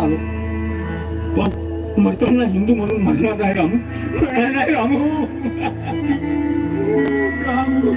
આવે પણ મતલબના હિન્દુ મનુ મહિલા રામુ. રામુ. રામુ.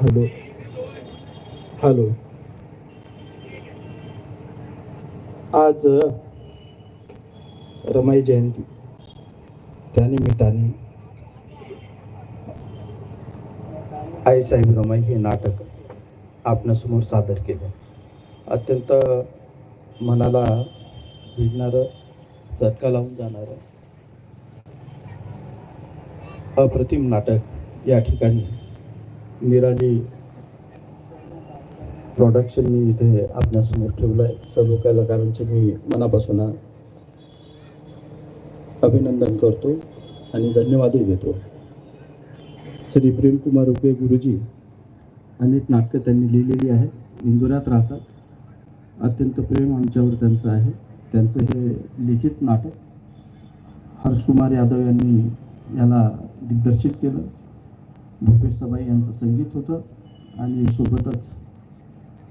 हॅलो. हॅलो. आज रमाई जयंती. त्यानिमित्ताने आईसाहेब रमाई हे नाटक आपणासमोर सादर केलं. अत्यंत मनाला भिडणारं चटका लावून जाणारं अप्रतिम नाटक या ठिकाणी निराली प्रोडक्शन मी इथे आपल्यासमोर ठेवलं आहे सर्व कलाकारांचे मी मनापासून अभिनंदन करतो आणि धन्यवादही देतो. श्री प्रेमकुमार उपे गुरुजी अनेक नाटकं त्यांनी लिहिलेली आहेत. इंदुरात राहतात. अत्यंत प्रेम आमच्यावर त्यांचं आहे. त्यांचं हे लिखित नाटक हर्षकुमार यादव यांनी याला दिग्दर्शित केलं. भूपेश सबाई यांचं संगीत होतं आणि सोबतच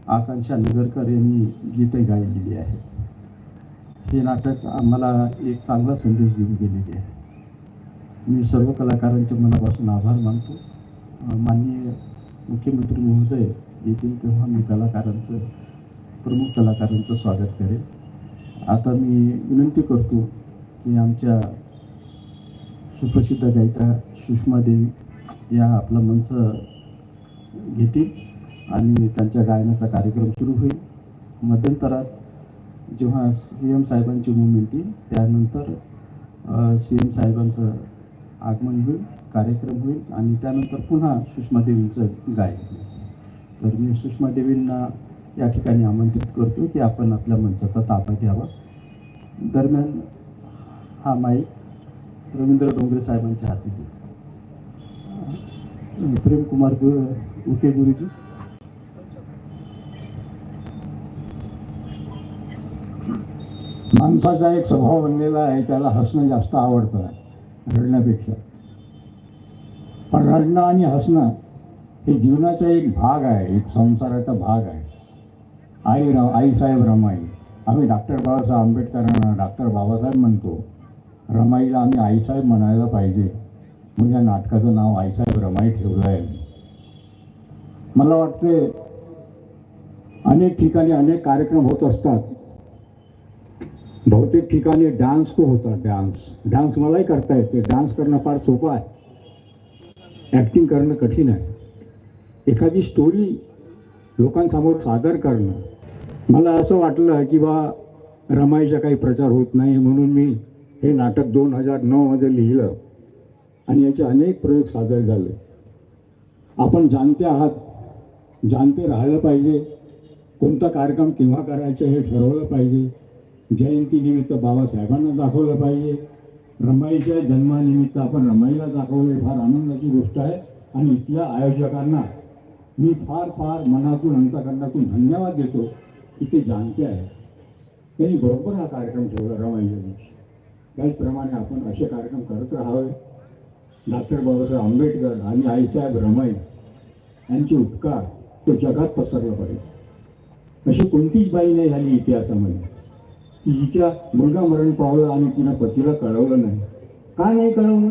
आकांक्षा नगरकर यांनी गीते गायलेली आहेत. हे नाटक आम्हाला एक चांगला संदेश देऊन गेलेले आहे. मी सर्व कलाकारांचे मनापासून आभार मानतो. माननीय मुख्यमंत्री महोदय येतील तेव्हा मी कलाकारांचं प्रमुख कलाकारांचं स्वागत करेन. आता मी विनंती करतो की आमच्या सुप्रसिद्ध गायिका सुषमा देवी या आपलं मंच घेतील आणि त्यांच्या गायनाचा कार्यक्रम सुरू होईल. मध्यंतरात जेव्हा सी एम साहेबांची मुवमेंट येईल त्यानंतर सी एम साहेबांचं आगमन होईल कार्यक्रम होईल आणि त्यानंतर पुन्हा सुषमा देवींचं गायन होईल. तर मी सुषमा देवींना या ठिकाणी आमंत्रित करतो की आपण आपल्या मंचाचा ताबा घ्यावा. दरम्यान हा माईक रवींद्र डोंगरे साहेबांच्या हाती देतो. प्रेमकुमार गु उके गुरुजी. माणसाचा एक स्वभाव बनलेला आहे त्याला हसणं जास्त आवडतं. रडण्यापेक्षा पण रडणं आणि हसणं हे जीवनाचा एक भाग आहे एक संसाराचा भाग आहे. आई र आईसाहेब रमाई. आम्ही डॉक्टर बाबासाहेब आंबेडकरांना डॉक्टर बाबासाहेब म्हणतो रमाईला आम्ही आईसाहेब म्हणायला पाहिजे. म्हणून या नाटकाचं नाव आईसाहेब रमाई ठेवलं आहे मला वाटते अनेक ठिकाणी अनेक कार्यक्रम होत असतात. बहुतेक ठिकाणी डान्स खूप होता डान्स डान्स मलाही करता येते. डान्स करणं फार सोपं आहे. ॲक्टिंग करणं कठीण आहे. एखादी स्टोरी लोकांसमोर सादर करणं मला असं वाटलं की बा रमाईचा काही प्रचार होत नाही म्हणून मी हे नाटक दोन हजार नऊमध्ये लिहिलं आणि याचे अनेक प्रयोग सादर झाले. आपण जाणते आहात जाणते राहायला पाहिजे. कोणता कार्यक्रम केव्हा करायचं हे ठरवलं पाहिजे. जयंतीनिमित्त बाबासाहेबांना दाखवलं पाहिजे. रमाईच्या जन्मानिमित्त आपण रमाईला दाखवलं हे फार आनंदाची गोष्ट आहे. आणि इथल्या आयोजकांना मी फार फार मनातून अंतकरणातून धन्यवाद देतो. की ते जाणते आहे. त्यांनी बरोबर हा कार्यक्रम ठेवला रमाईच्या दिवशी. त्याचप्रमाणे आपण असे कार्यक्रम करत राहावे. डॉक्टर बाबासाहेब आंबेडकर आणि आईसाहेब रमाई यांचे उपकार तो जगात पसरला पाहिजे. अशी कोणतीच बाई नाही झाली इतिहासामध्ये. की हिच्या मुलगा मरण पावलं आणि तिनं पतीला कळवलं नाही. का नाही कळवलं?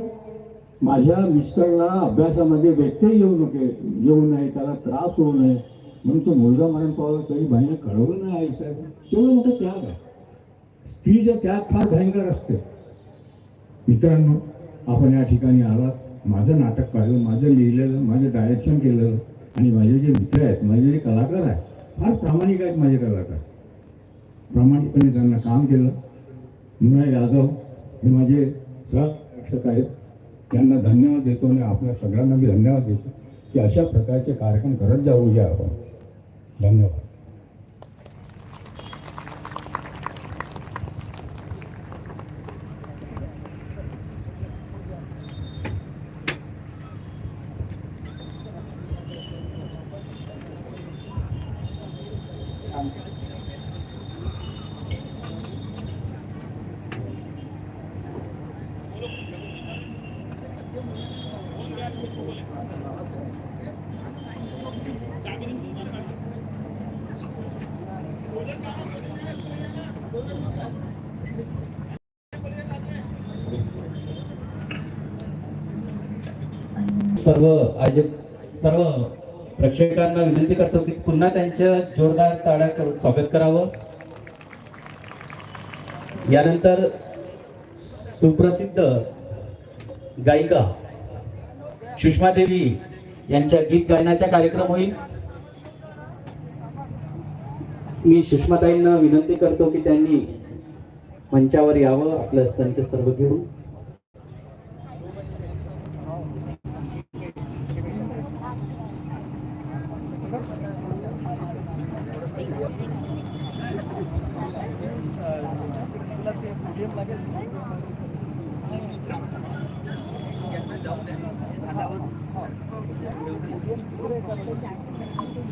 माझ्या मिस्टरला अभ्यासामध्ये व्यत्यय येऊ नये येऊ नये त्याला त्रास होऊ नये. म्हणून तो मुलगा मरण पावला तरी बाईनं कळवलं नाही आई साहेब. तेवढं मोठं त्याग आहे. स्त्रीचं त्याग फार भयंकर असते. मित्रांनो आपण या ठिकाणी आलात. माझं नाटक पाहिलं माझं लिहिलेलं माझं डायरेक्शन केलेलं. आणि माझे जे मित्र आहेत माझे जे कलाकार आहेत फार प्रामाणिक आहेत माझे कलाकार. प्रामाणिकपणे त्यांना काम केलं. मृणाल यादव हे माझे सहरक्षक आहेत. त्यांना धन्यवाद देतो आणि आपल्या सगळ्यांना मी धन्यवाद देतो की अशा प्रकारचे कार्यक्रम करत जाऊ या आपण. धन्यवाद. सर्व आयोजक सर्व प्रेक्षकांना विनंती करतो की पुन्हा त्यांच्या जोरदार ताड्या करून स्वागत करावं. यानंतर सुप्रसिद्ध गायिका सुषमा देवी यांच्या गीत गायनाचा कार्यक्रम होईल. मी सुषमाताईंना विनंती करतो की त्यांनी मंचावर यावं आपलं संच सर्व घेऊन. लागेल จ้าเนี่ยทันแล้วมั้งดูดิ